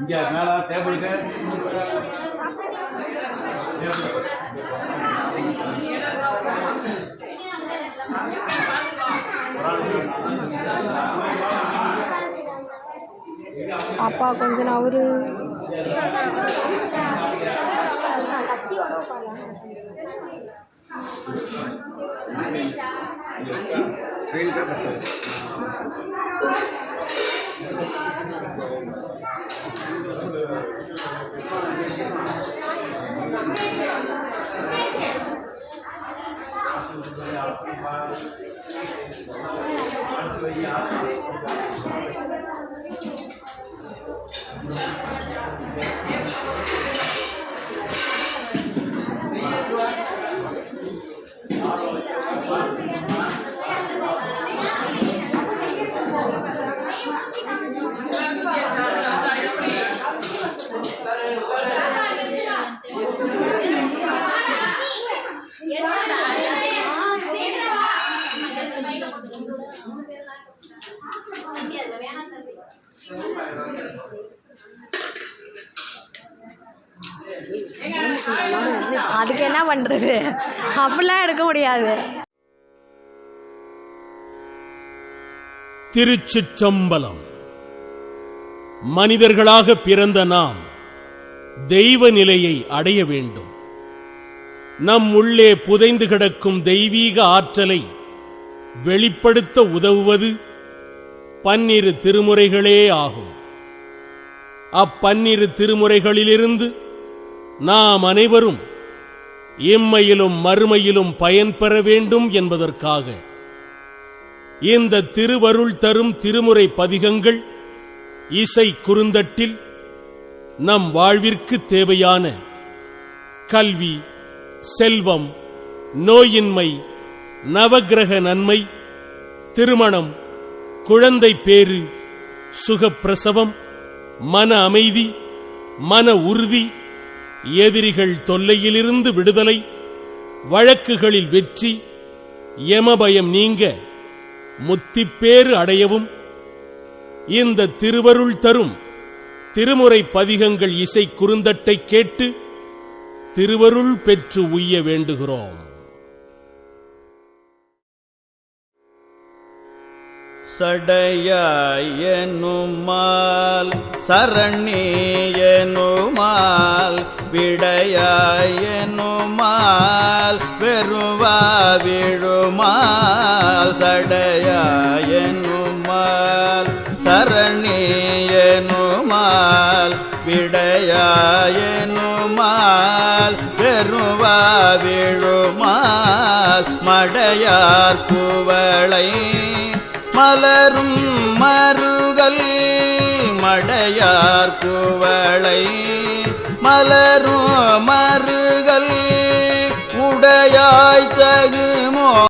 இங்கே மேலே டேபிளுக்கு அப்பா 样，他他这个样。அதுக்கு என்ன பண்ணுறது அப்படிலாம் எடுக்க முடியாது. திருச்சிச்சம்பலம் மனிதர்களாக பிறந்த நாம் தெய்வ நிலையை அடைய வேண்டும். நம் உள்ளே புதைந்து கிடக்கும் தெய்வீக ஆற்றலை வெளிப்படுத்த உதவுவது பன்னிரு திருமுறைகளே ஆகும். அப்பன்னிரு திருமுறைகளிலிருந்து நாம் அனைவரும் இம்மையிலும் மறுமையிலும் பயன்பெற வேண்டும் என்பதற்காக இந்த திருவருள் தரும் திருமுறை பதிகங்கள் இசை குறுந்தட்டில் நம் வாழ்விற்கு தேவையான கல்வி செல்வம் நோயின்மை நவக்கிரக நன்மை திருமணம் குழந்தை பேறு சுகப்பிரசவம் மன அமைதி மன உறுதி எதிரிகள் தொல்லையிலிருந்து விடுதலை வழக்குகளில் வெற்றி யமபயம் நீங்க முத்திப்பேறு அடையவும் இந்த திருவருள் தரும் திருமுறை பதிகங்கள் இசை குறுந்தட்டை கேட்டு திருவருள் பெற்று உய்ய வேண்டுகிறோம். சடையாயனுமால் சரணியனுமால் விடையாயனுமால் பெருவா விழுமால் சடையாயனுமால் சரணியனுமால் விடையாயனுமால் பெருவா விழுமால் மடையார் குவளை மலரும் மருகல் மடையார் குவளை மலரும் மரு